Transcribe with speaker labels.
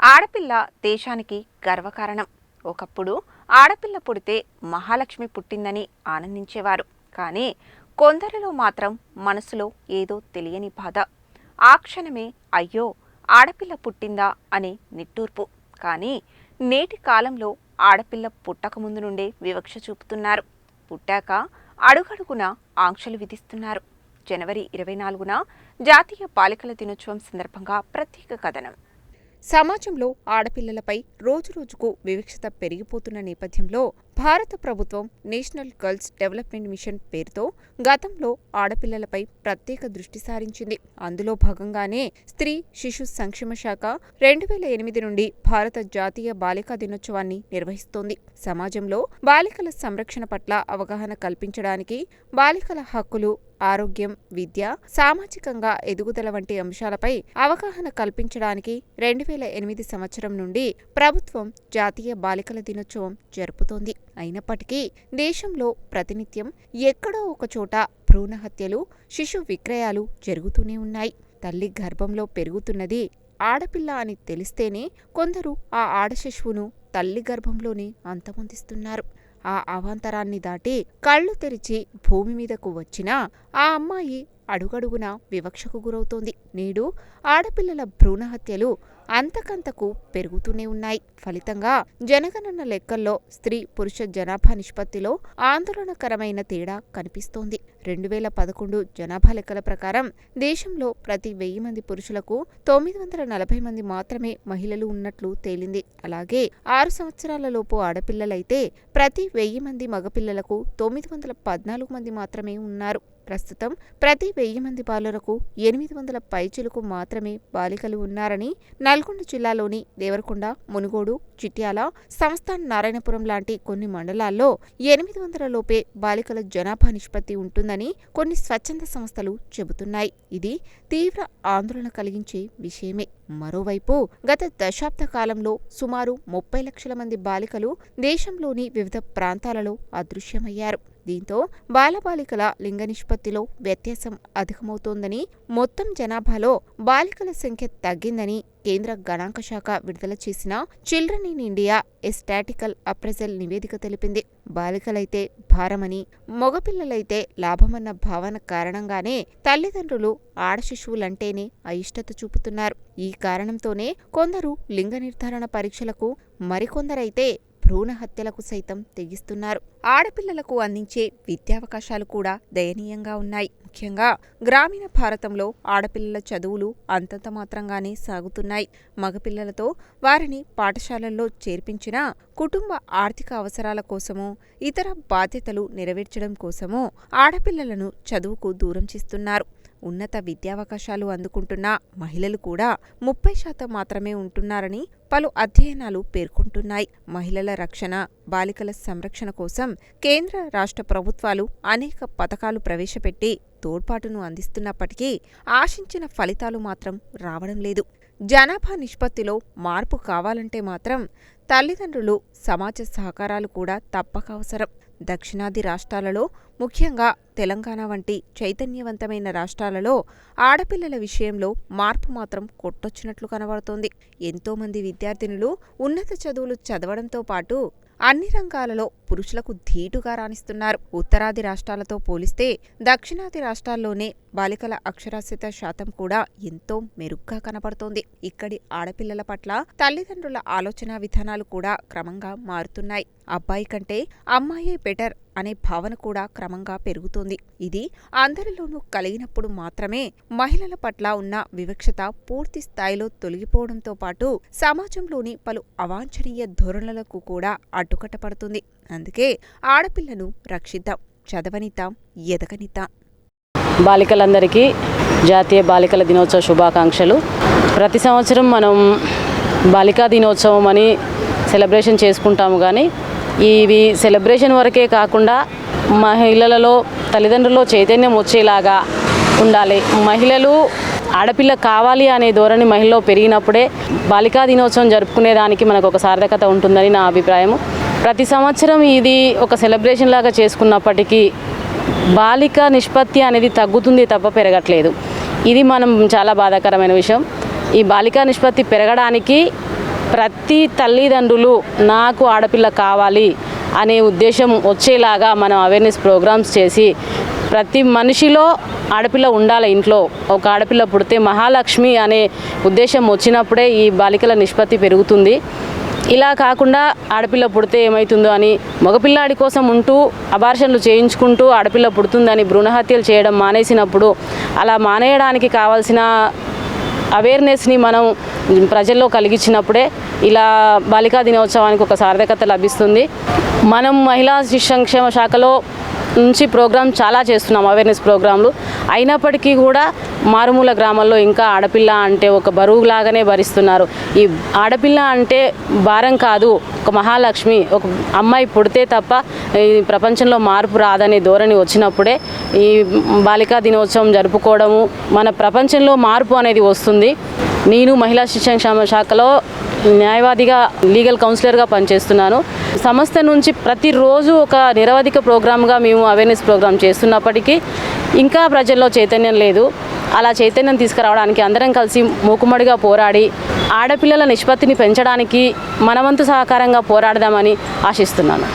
Speaker 1: ఆడపిల్ల దేశానికి గర్వకారణం. ఒకప్పుడు ఆడపిల్ల పుడితే మహాలక్ష్మి పుట్టిందని ఆనందించేవారు. కానీ కొందరిలో మాత్రం మనసులో ఏదో తెలియని బాధ. ఆ క్షణమే అయ్యో ఆడపిల్ల పుట్టిందా అనే నిట్టూర్పు. కానీ నేటి కాలంలో ఆడపిల్ల పుట్టకముందు నుండే వివక్ష చూపుతున్నారు. పుట్టాక అడుగడుగున ఆంక్షలు విధిస్తున్నారు. జనవరి ఇరవై నాలుగున జాతీయ బాలికల దినోత్సవం సందర్భంగా ప్రత్యేక కథనం. సమాజంలో ఆడపిల్లలపై రోజురోజుకు వివక్షత పెరిగిపోతున్న నేపథ్యంలో భారత ప్రభుత్వం నేషనల్ గర్ల్స్ డెవలప్మెంట్ మిషన్ పేరుతో గతంలో ఆడపిల్లలపై ప్రత్యేక దృష్టి సారించింది. అందులో భాగంగానే స్త్రీ శిశు సంక్షేమ శాఖ రెండు వేల ఎనిమిది నుండి భారత జాతీయ బాలికా దినోత్సవాన్ని నిర్వహిస్తోంది. సమాజంలో బాలికల సంరక్షణ పట్ల అవగాహన కల్పించడానికి బాలికల హక్కులు ఆరోగ్యం విద్య సామాజికంగా ఎదుగుదల వంటి అంశాలపై అవగాహన కల్పించడానికి రెండు వేల ఎనిమిది సంవత్సరం నుండి ప్రభుత్వం జాతీయ బాలికల దినోత్సవం జరుపుతోంది. అయినప్పటికీ దేశంలో ప్రతినిత్యం ఎక్కడో ఒకచోట భ్రూణహత్యలు భ్రూణ హత్యలు శిశు విక్రయాలు జరుగుతూనే ఉన్నాయి. తల్లి గర్భంలో పెరుగుతున్నది ఆడపిల్ల అని తెలిస్తేనే కొందరు ఆ ఆడ శిశువును తల్లి గర్భంలోనే అంతమొందిస్తున్నారు. ఆ అవాంతరాన్ని దాటి కళ్ళు తెరిచి భూమి మీదకు వచ్చినా ఆ అమ్మాయి అడుగడుగున వివక్షకు గురవుతోంది. నేడు ఆడపిల్లల భ్రూణ హత్యలు అంతకంతకు పెరుగుతూనే ఉన్నాయి. ఫలితంగా జనగణన లెక్కల్లో స్త్రీ పురుష జనాభా నిష్పత్తిలో ఆందోళనకరమైన తేడా కనిపిస్తోంది. రెండు వేల పదకొండు జనాభా లెక్కల ప్రకారం దేశంలో ప్రతి వెయ్యి మంది పురుషులకు తొమ్మిది వందల నలభై మంది మాత్రమే మహిళలు ఉన్నట్లు తేలింది. అలాగే ఆరు సంవత్సరాలలోపు ఆడపిల్లలైతే ప్రతి వెయ్యి మంది మగపిల్లలకు తొమ్మిది వందల పద్నాలుగు మంది మాత్రమే ఉన్నారు. ప్రస్తుతం ప్రతి వెయ్యి మంది బాలులకు ఎనిమిది వందల పైచులకు మాత్రమే బాలికలు ఉన్నారని నల్గొండ జిల్లాలోని దేవరకొండ మునుగోడు చిట్యాల సంస్థాన్ నారాయణపురం లాంటి కొన్ని మండలాల్లో ఎనిమిది వందల లోపే బాలికల జనాభా నిష్పత్తి ఉంటుందని కొన్ని స్వచ్ఛంద సంస్థలు చెబుతున్నాయి. ఇది తీవ్ర ఆందోళన కలిగించే విషయమే. మరోవైపు గత దశాబ్ద కాలంలో సుమారు ముప్పై లక్షల మంది బాలికలు దేశంలోని వివిధ ప్రాంతాలలో అదృశ్యమయ్యారు. దీంతో బాలబాలికల లింగ నిష్పత్తిలో వ్యత్యాసం అధికమవుతోందని మొత్తం జనాభాలో బాలికల సంఖ్య తగ్గిందని కేంద్ర గణాంక శాఖ విడుదల చేసిన children in India statistical appraisal నివేదిక తెలిపింది. బాలికలైతే భారమని మగపిల్లలైతే లాభమన్న భావన కారణంగానే తల్లిదండ్రులు ఆడ శిశువులంటేనే అయిష్టత చూపుతున్నారు. ఈ కారణంతోనే కొందరు లింగ నిర్ధారణ పరీక్షలకు మరికొందరైతే భ్రూణ హత్యలకు సైతం తెగిస్తున్నారు. ఆడపిల్లలకు అందించే విద్యావకాశాలు కూడా దయనీయంగా ఉన్నాయి. ముఖ్యంగా గ్రామీణ భారతంలో ఆడపిల్లల చదువులు అంతంత మాత్రంగానే సాగుతున్నాయి. మగపిల్లలతో వారిని పాఠశాలల్లో చేర్పించినా కుటుంబ ఆర్థిక అవసరాల కోసమో ఇతర బాధ్యతలు నెరవేర్చడం కోసమో ఆడపిల్లలను చదువుకు దూరం చేస్తున్నారు. ఉన్నత విద్యావకాశాలు అందుకుంటున్న మహిళలు కూడా ముప్పై శాతం మాత్రమే ఉంటున్నారని పలు అధ్యయనాలు పేర్కొంటున్నాయి. మహిళల రక్షణ బాలికల సంరక్షణ కోసం కేంద్ర రాష్ట్ర ప్రభుత్వాలు అనేక పథకాలు ప్రవేశపెట్టి తోడ్పాటును అందిస్తున్నప్పటికీ ఆశించిన ఫలితాలు మాత్రం రావడం లేదు. జనాభా నిష్పత్తిలో మార్పు కావాలంటే మాత్రం తల్లిదండ్రులు సమాజ సహకారాలు కూడా తప్పక అవసరం. దక్షిణాది రాష్ట్రాలలో ముఖ్యంగా తెలంగాణ వంటి చైతన్యవంతమైన రాష్ట్రాలలో ఆడపిల్లల విషయంలో మార్పు మాత్రం కొట్టొచ్చినట్లు కనబడుతోంది. ఎంతోమంది విద్యార్థినులు ఉన్నత చదువులు చదవడంతో పాటు అన్ని రంగాలలో పురుషులకు ధీటుగా రాణిస్తున్నారు. ఉత్తరాది రాష్ట్రాలతో పోలిస్తే దక్షిణాది రాష్ట్రాల్లోనే బాలికల అక్షరాస్యత శాతం కూడా ఎంతో మెరుగ్గా కనబడుతోంది. ఇక్కడి ఆడపిల్లల పట్ల తల్లిదండ్రుల ఆలోచన విధానాలు కూడా క్రమంగా మారుతున్నాయి. అబ్బాయి కంటే అమ్మాయే బెటర్ అనే భావన కూడా క్రమంగా పెరుగుతోంది. ఇది అందరిలోనూ కలిగినప్పుడు మాత్రమే మహిళల పట్ల ఉన్న వివక్షత పూర్తి స్థాయిలో తొలగిపోవడంతో పాటు సమాజంలోని పలు అవాంఛనీయ ధోరణులకు కూడా అడ్డుకట్టపడుతుంది అందుకే ఆడపిల్లను రక్షిద్దాం. చదవనితాం ఎదగనితాం
Speaker 2: బాలికలందరికీ జాతీయ బాలికల దినోత్సవ శుభాకాంక్షలు. ప్రతి సంవత్సరం మనం బాలికా దినోత్సవం అని సెలబ్రేషన్ చేసుకుంటాము కానీ ఇవి సెలబ్రేషన్ వరకే కాకుండా మహిళలలో తల్లిదండ్రుల్లో చైతన్యం వచ్చేలాగా ఉండాలి. మహిళలు ఆడపిల్ల కావాలి అనే ధోరణి మహిళలో పెరిగినప్పుడే బాలికా దినోత్సవం జరుపుకునేదానికి మనకు ఒక సార్థకత ఉంటుందని నా అభిప్రాయం ప్రతి సంవత్సరం ఇది ఒక సెలబ్రేషన్ లాగా చేసుకున్నప్పటికీ బాలిక నిష్పత్తి అనేది తగ్గుతుంది తప్ప పెరగట్లేదు. ఇది మనం చాలా బాధాకరమైన విషయం. ఈ బాలికా నిష్పత్తి పెరగడానికి ప్రతి తల్లిదండ్రులు నాకు ఆడపిల్ల కావాలి అనే ఉద్దేశం వచ్చేలాగా మనం అవేర్నెస్ ప్రోగ్రామ్స్ చేసి ప్రతి మనిషిలో ఆడపిల్ల ఉండాలి ఇంట్లో. ఒక ఆడపిల్ల పుడితే మహాలక్ష్మి అనే ఉద్దేశం వచ్చినప్పుడే ఈ బాలికల నిష్పత్తి పెరుగుతుంది. ఇలా కాకుండా ఆడపిల్ల పుడితే ఏమవుతుందో అని మగపిల్లాడి కోసం ఉంటూ అబార్షన్లు చేయించుకుంటూ ఆడపిల్ల పుడుతుందని భ్రూణహత్యలు చేయడం మానేసినప్పుడు అలా మానేయడానికి కావాల్సిన అవేర్నెస్ని మనం ప్రజల్లో కలిగించినప్పుడే ఇలా బాలికా దినోత్సవానికి ఒక సార్థకత లభిస్తుంది. మనం మహిళా శిశు సంక్షేమ శాఖలో నుంచి ప్రోగ్రామ్ చాలా చేస్తున్నాం అవేర్నెస్ ప్రోగ్రాంలు. అయినప్పటికీ కూడా మారుమూల గ్రామాల్లో ఇంకా ఆడపిల్ల అంటే ఒక బరువు లాగానే భరిస్తున్నారు. ఈ ఆడపిల్ల అంటే భారం కాదు ఒక మహాలక్ష్మి ఒక అమ్మాయి పుడితే తప్ప ఈ ప్రపంచంలో మార్పు రాదనే ధోరణి వచ్చినప్పుడే ఈ బాలికా దినోత్సవం జరుపుకోవడము మన ప్రపంచంలో మార్పు అనేది వస్తుంది. నేను మహిళా శిక్షణ శాఖలో న్యాయవాదిగా లీగల్ కౌన్సిలర్గా పనిచేస్తున్నాను. సంస్థ నుంచి ప్రతిరోజు ఒక నిరవధిక ప్రోగ్రామ్గా మేము అవేర్నెస్ ప్రోగ్రామ్ చేస్తున్నప్పటికీ ఇంకా ప్రజల్లో చైతన్యం లేదు. అలా చైతన్యం తీసుకురావడానికి అందరం కలిసి మూకుమ్మడిగా పోరాడి ఆడపిల్లల నిష్పత్తిని పెంచడానికి మనవంతు సహకారంగా పోరాడదామని ఆశిస్తున్నాను.